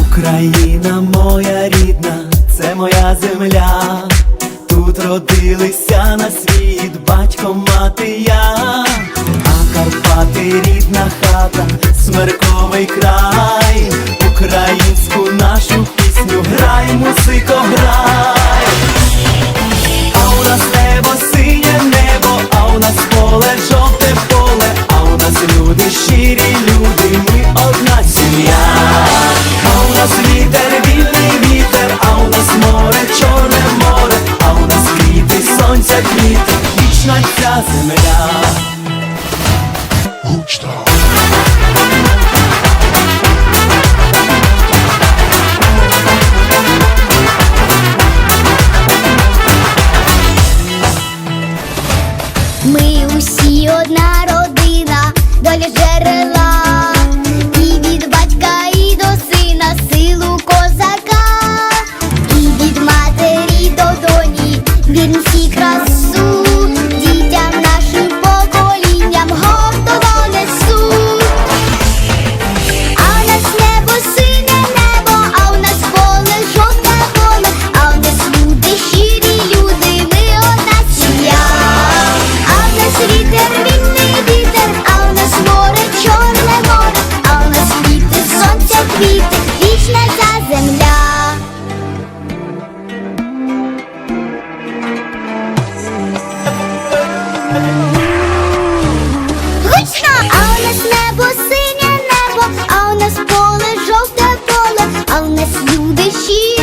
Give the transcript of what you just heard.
Україна моя рідна, це моя земля, тут родилися на світ, батько мати я, а Карпати рідна хата, смерковий край. Cinderella. she